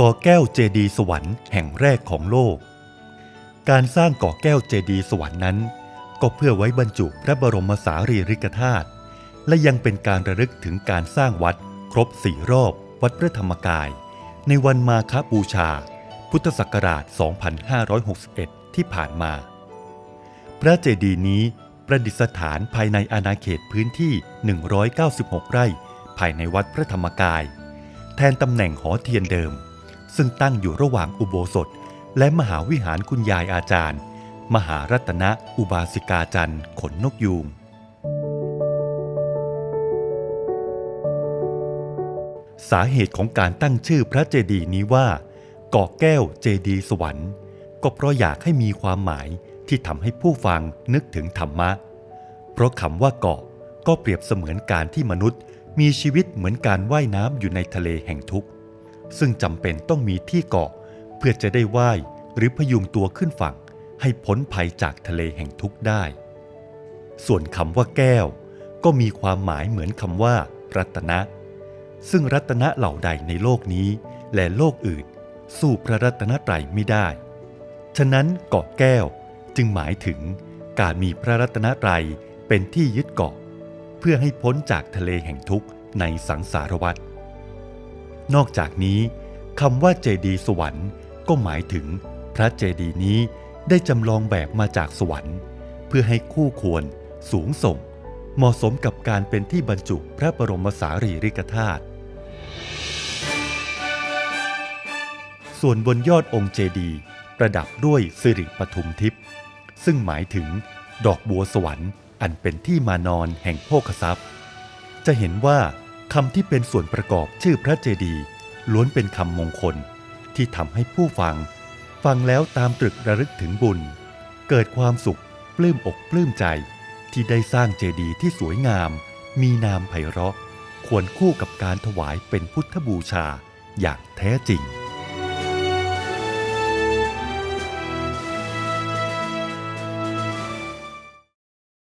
ก่อแก้วเจดีสวรรค์แห่งแรกของโลก การสร้างก่อแก้วเจดีสวรรค์นั้น ก็เพื่อไว้บรรจุพระบรมสารีริกธาตุและยังเป็นการระลึกถึงการสร้างวัดครบสี่รอบวัดพระธรรมกาย ในวันมาคบูชา พุทธศักราช 2561 ที่ผ่านมา พระเจดีย์นี้ประดิษฐานภายในอาณาเขตพื้นที่ 196 ไร่ ภายในวัดพระธรรมกาย แทนตำแหน่งหอเทียนเดิม ซึ่งตั้งอยู่ระหว่างอุโบสถ และมหาวิหารคุณยายอาจารย์ มหารัตนอุบาสิกาจันทร์ขนนกยูงสาเหตุของการตั้งชื่อพระเจดีย์นี้ว่าเกาะแก้วเจดีย์สวรรค์ก็เพราะอยากให้มีความหมายที่ทำให้ผู้ฟังนึกถึงธรรมะ เพราะคำว่าเกาะก็เปรียบเสมือนการที่มนุษย์ มีชีวิตเหมือนการว่ายน้ำอยู่ในทะเลแห่งทุกข์ ซึ่งจำเป็นต้องมีที่เกาะ เพื่อจะได้ว่ายหรือพยุงตัวขึ้นฝั่ง ให้พ้นภัยจากทะเลแห่งทุกข์ได้ ส่วนคำว่าแก้ว ก็มีความหมายเหมือนคำว่า รัตนะ ซึ่งรัตนะเหล่าใดในโลกนี้และโลกอื่น สู้พระรัตนตรัยไม่ได้ ฉะนั้นเกาะแก้วจึงหมายถึงการมีพระรัตนตรัยเป็นที่ยึดเกาะ เพื่อให้พ้นจากทะเลแห่งทุกข์ในสังสารวัฏ นอกจากนี้คำว่าเจดีสวรรค์ก็หมายถึงพระเจดีนี้ได้จำลองแบบมาจากสวรรค์ เพื่อให้คู่ควรสูงส่ง เหมาะสมกับการเป็นที่บรรจุพระบรมสารีริกธาตุส่วนบนยอดองค์เจดีประดับด้วยสิริปทุมทิพย์ซึ่งหมายถึงดอกบัวสวรรค์อันเป็นที่มานอนแห่งโภคทรัพย์ จะเห็นว่า คำที่เป็นส่วนประกอบชื่อพระเจดีย์ล้วนเป็นคำมงคลที่ทำให้ผู้ฟัง ฟังแล้วตามตรึกระลึกถึงบุญ เกิดความสุขปลื้มอกปลื้มใจ ที่ได้สร้างเจดีย์ที่สวยงาม มีนามไพเราะ ควรคู่กับการถวายเป็นพุทธบูชาอย่างแท้จริง